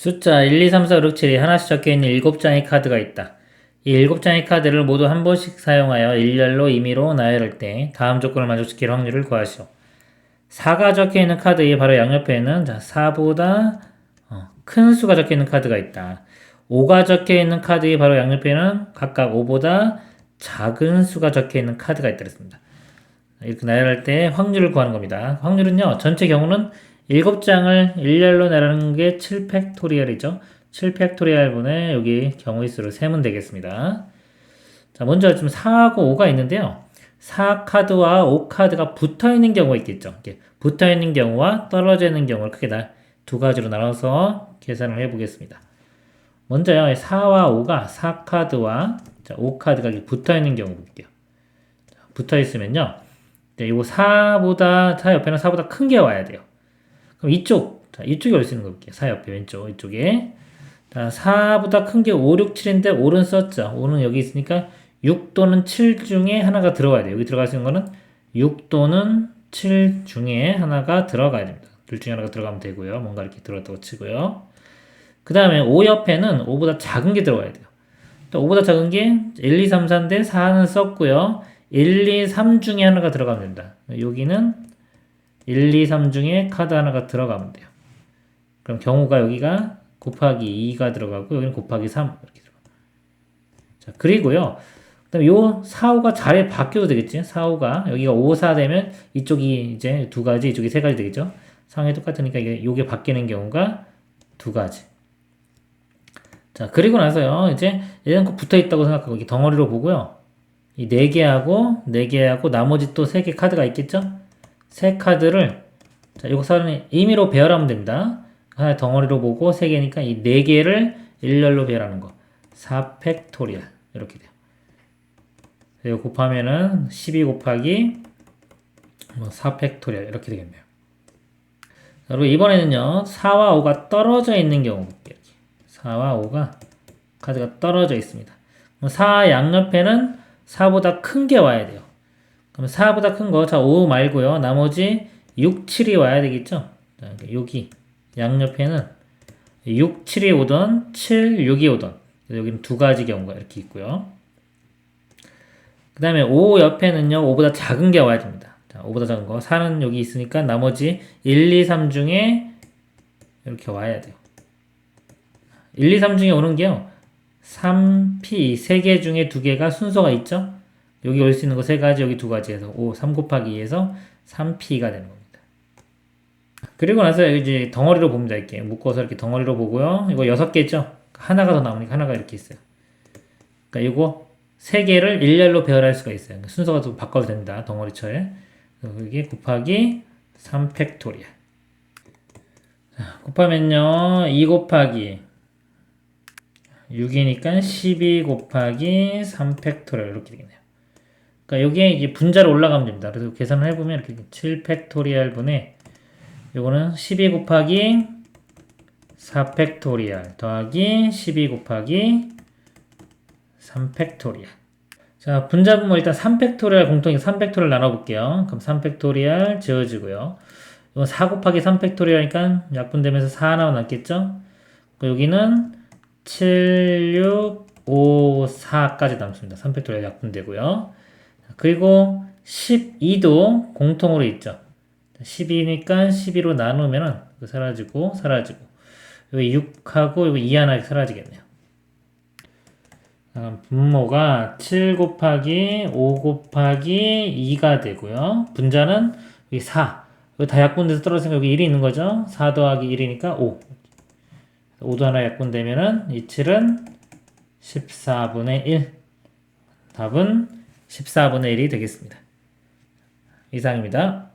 숫자 1, 2, 3, 4, 5, 6, 7이 하나씩 적혀있는 7장의 카드가 있다. 이 7장의 카드를 모두 한 번씩 사용하여 일렬로 임의로 나열할 때 다음 조건을 만족시킬 확률을 구하시오. 4가 적혀있는 카드의 바로 양옆에는 자, 4보다 어, 큰 수가 적혀있는 카드가 있다. 5가 적혀있는 카드의 바로 양옆에는 각각 5보다 작은 수가 적혀있는 카드가 있다. 이렇게 나열할 때 확률을 구하는 겁니다. 확률은요, 전체 경우는 7장을 일렬로 나열하는 게 7팩토리얼이죠. 7팩토리얼분의 여기 경우의 수를 세면 되겠습니다. 자, 먼저 지금 4하고 5가 있는데요. 4카드와 5카드가 붙어 있는 경우가 있겠죠. 붙어 있는 경우와 떨어져 있는 경우를 크게 나, 두 가지로 나눠서 계산을 해 보겠습니다. 먼저요, 4와 5가 4카드와 5카드가 이렇게 붙어 있는 경우 볼게요. 붙어 있으면요. 네, 이거 4보다, 4 옆에는 4보다 큰 게 와야 돼요. 그럼 이쪽, 자, 이쪽에 올 수 있는 거 볼게요. 4 옆에 왼쪽, 이쪽에. 자, 4보다 큰 게 5, 6, 7인데 5는 썼죠. 5는 여기 있으니까 6 또는 7 중에 하나가 들어가야 돼요. 여기 들어갈 수 있는 거는 6 또는 7 중에 하나가 들어가야 됩니다. 둘 중에 하나가 들어가면 되고요. 뭔가 이렇게 들어갔다고 치고요. 그 다음에 5 옆에는 5보다 작은 게 들어가야 돼요. 또 5보다 작은 게 1, 2, 3, 4인데 4는 썼고요. 1, 2, 3 중에 하나가 들어가면 됩니다. 여기는 1, 2, 3 중에 카드 하나가 들어가면 돼요. 그럼 경우가 여기가 곱하기 2가 들어가고 여기는 곱하기 3 이렇게 들어가. 자 그리고요. 그다음에 요 4, 5가 자리에 바뀌어도 되겠지. 4, 5가 여기가 5, 4 되면 이쪽이 이제 두 가지, 이쪽이 세 가지 되겠죠. 상황이 똑같으니까 이게 요게 바뀌는 경우가 두 가지. 자 그리고 나서요. 이제 얘는 꼭 붙어 있다고 생각하고 이게 덩어리로 보고요. 이 네 개하고 네 개하고 나머지 또 세 개 카드가 있겠죠? 세 카드를 자, 이거 사는 임의로 배열하면 됩니다. 하나 덩어리로 보고 세 개니까 이 네 개를 일렬로 배열하는 거. 4 팩토리얼 이렇게 돼요. 이거 곱하면은 12 곱하기 뭐 4 팩토리얼 이렇게 되겠네요. 그리고 이번에는요. 4와 5가 떨어져 있는 경우 볼게요. 4와 5가 카드가 떨어져 있습니다. 4 양옆에는 4보다 큰 게 와야 돼요. 그럼 4보다 큰 거, 자, 5 말고요. 나머지 6, 7이 와야 되겠죠? 자, 여기 양옆에는 6, 7이 오던 7, 6이 오던 여기는 두 가지 경우가 이렇게 있고요. 그 다음에 5 옆에는요, 5보다 작은 게 와야 됩니다. 자, 5보다 작은 거. 4는 여기 있으니까 나머지 1, 2, 3 중에 이렇게 와야 돼요. 1, 2, 3 중에 오는 게요. 3P, 3개 중에 2개가 순서가 있죠? 여기 올 수 있는 거 3가지, 여기 2가지에서 5, 3 곱하기 2에서 3P가 되는 겁니다. 그리고 나서 이제 덩어리로 봅니다. 이렇게 묶어서 이렇게 덩어리로 보고요. 이거 6개죠? 하나가 더 나오니까 하나가 이렇게 있어요. 그러니까 이거 3개를 일렬로 배열할 수가 있어요. 그러니까 순서가 좀 바꿔도 됩니다. 덩어리처에. 여기 곱하기 3 팩토리얼. 자, 곱하면요. 2 곱하기 6이니까 12 곱하기 3 팩토리얼 이렇게 되겠네요. 그러니까 여기에 이제 분자로 올라가면 됩니다. 그래서 계산을 해보면 이렇게 7 팩토리얼 분의 요거는 12 곱하기 4 팩토리얼 더하기 12 곱하기 3 팩토리얼 자 분자분모 일단 3 팩토리얼 공통이 3 팩토리얼 나눠볼게요. 그럼 3 팩토리얼 지워지고요. 이건 4 곱하기 3 팩토리얼이니까 약분되면서 4 하나 남겠죠? 여기는 7, 6, 5, 4까지 남습니다. 3 팩토리얼 약분되고요. 그리고 12도 공통으로 있죠. 12니까 12로 나누면은 사라지고 사라지고 여기 6하고 여기 2 하나 사라지겠네요. 아, 분모가 7 곱하기 5 곱하기 2가 되고요. 분자는 여기 4. 여기 다 약분돼서 떨어지니까 여기 1이 있는 거죠. 4 더하기 1이니까 5. 5도 하나 약분되면은 이 7은 14분의 1. 답은 14분의 1이 되겠습니다. 이상입니다.